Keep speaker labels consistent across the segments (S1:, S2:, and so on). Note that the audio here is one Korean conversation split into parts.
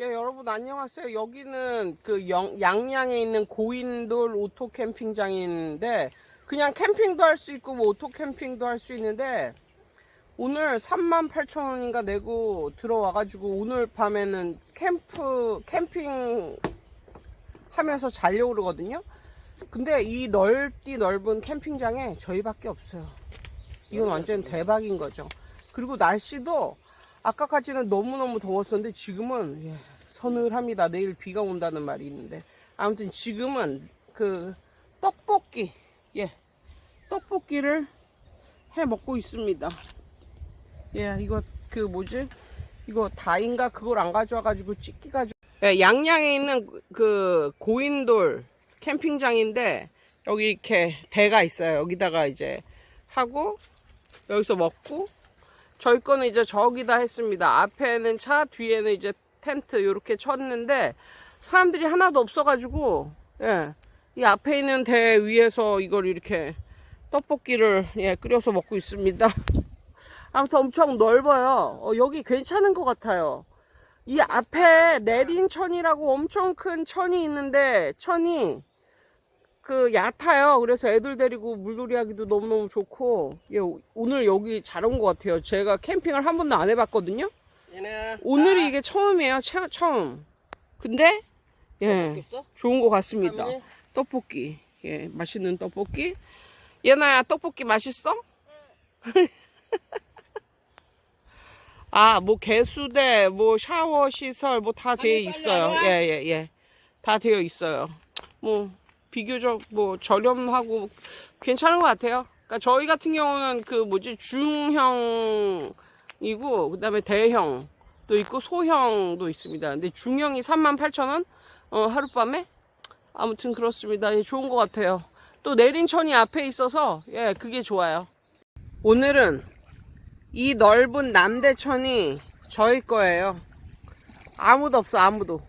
S1: 예, 여러분 안녕하세요. 여기는 그 영- 양양에 있는 고인돌 오토 캠핑장인데 그냥 캠핑도 할 수 있고 뭐 오토 캠핑도 할 수 있는데 오늘 38,000원인가 내고 들어와 가지고 오늘 밤에는 캠프 캠핑 하면서 자려고 그러거든요. 근데 이 넓디 넓은 캠핑장에 저희밖에 없어요. 이건 완전 대박인 거죠. 그리고 날씨도 아까까지는 너무너무 더웠었는데 지금은 예, 서늘합니다. 내일 비가 온다는 말이 있는데 아무튼 지금은 그 떡볶이 예 떡볶이를 해 먹고 있습니다. 예 이거 그 뭐지 이거 다인가 그걸 안 가져와가지고 찍기 가지고 예, 양양에 있는 그 고인돌 캠핑장인데 여기 이렇게 대가 있어요. 여기다가 이제 하고 여기서 먹고 저희 거는 이제 저기다 했습니다. 앞에는 차, 뒤에는 이제 텐트 이렇게 쳤는데 사람들이 하나도 없어가지고 예, 이 앞에 있는 대 위에서 이걸 이렇게 떡볶이를 예, 끓여서 먹고 있습니다. 아무튼 엄청 넓어요. 어, 여기 괜찮은 것 같아요. 이 앞에 내린천이라고 엄청 큰 천이 있는데 천이 그 얕아요. 그래서 애들 데리고 물놀이 하기도 너무너무 좋고 예, 오늘 여기 잘 온 것 같아요. 제가 캠핑을 한 번도 안 해봤거든요. 오늘이 이게 처음이에요. 처, 처음. 근데 예? 좋은 것 같습니다. 떡볶이 예 맛있는 떡볶이. 얘나야 떡볶이 맛있어? 아 뭐 개수대 뭐 샤워 시설 뭐 다 되어 있어요.
S2: 안 와?
S1: 예예 예. 다 되어 있어요. 뭐 비교적 뭐 저렴하고 괜찮은 것 같아요. 그러니까 저희 같은 경우는 그 뭐지 중형이고 그다음에 대형도 있고 소형도 있습니다. 근데 중형이 38,000원 어, 하룻밤에 아무튼 그렇습니다. 예, 좋은 것 같아요. 또 내린천이 앞에 있어서 예 그게 좋아요. 오늘은 이 넓은 남대천이 저희 거예요. 아무도 없어 아무도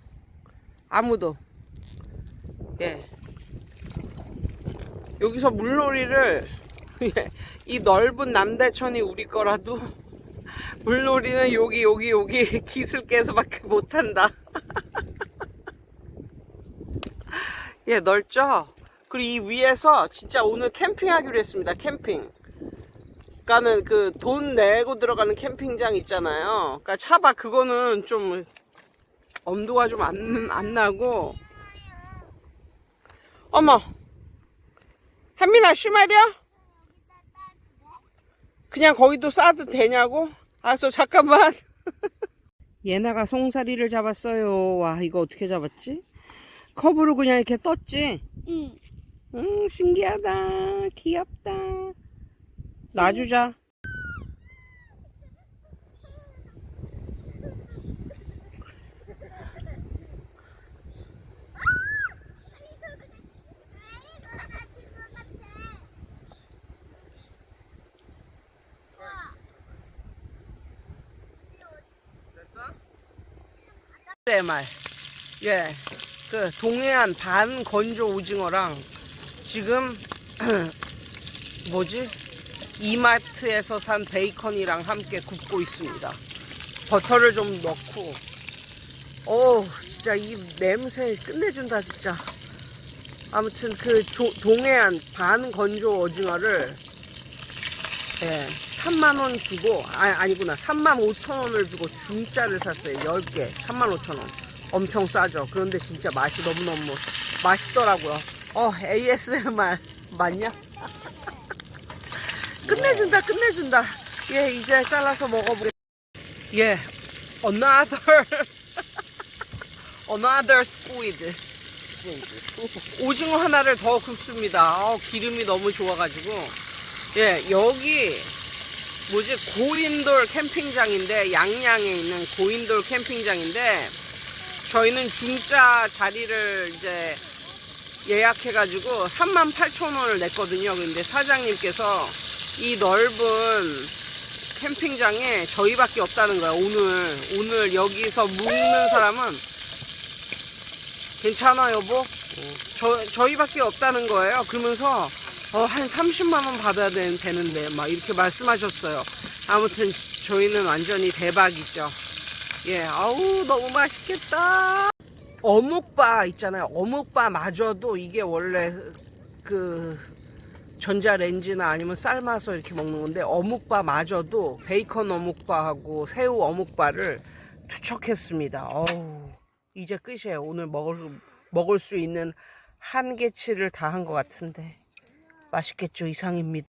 S1: 아무도 예 여기서 물놀이를 예, 이 넓은 남대천이 우리 거라도 물놀이는 여기 여기 여기 기슭께서밖에 못한다. 예 넓죠? 그리고 이 위에서 진짜 오늘 캠핑하기로 했습니다. 캠핑. 그러니까는 그 돈 내고 들어가는 캠핑장 있잖아요. 그러니까 차박 그거는 좀 엄두가 좀 안 안 나고. 어머, 한민아 쉬말이야? 그냥 거기도 싸도 되냐고? 알았어 잠깐만. 예나가 송사리를 잡았어요. 와 이거 어떻게 잡았지? 컵으로 그냥 이렇게 떴지?
S3: 응.
S1: 응, 신기하다. 귀엽다. 놔주자. 네, 말. 예. 그 동해안 반 건조 오징어랑 지금 뭐지? 이마트에서 산 베이컨이랑 함께 굽고 있습니다. 버터를 좀 넣고 오 진짜 이 냄새 끝내준다 진짜. 아무튼 그 조- 동해안 반 건조 오징어를 예, 3만 원 주고 아 아니구나. 3만 5천 원을 주고 중짜를 샀어요. 10개. 3만 5천 원. 엄청 싸죠. 그런데 진짜 맛이 너무너무 맛있더라고요. 어 ASMR 맞냐? 끝내준다 끝내준다. 예 이제 잘라서 먹어보겠. 예 another another squid. 오징어 하나를 더 굽습니다. 어, 기름이 너무 좋아가지고. 예 여기 뭐지 고인돌 캠핑장인데 양양에 있는 고인돌 캠핑장인데 저희는 중짜 자리를 이제 예약해가지고 38,000원을 냈거든요. 근데 사장님께서 이 넓은 캠핑장에 저희밖에 없다는 거야. 오늘 오늘 여기서 묵는 사람은 괜찮아 여보? 저 저희밖에 없다는 거예요. 그러면서 어, 한 30만 원 받아야 되, 되는데 막 이렇게 말씀하셨어요. 아무튼 저희는 완전히 대박이죠. 예, 아우 너무 맛있겠다. 어묵바 있잖아요. 어묵바 마저도 이게 원래 그 전자레인지나 아니면 삶아서 이렇게 먹는 건데 어묵바 마저도 베이컨 어묵바하고 새우 어묵바를 투척했습니다. 어우, 이제 끝이에요. 오늘 먹을 먹을 수 있는 한계치를 다 한 것 같은데 맛있겠죠 이상입니다.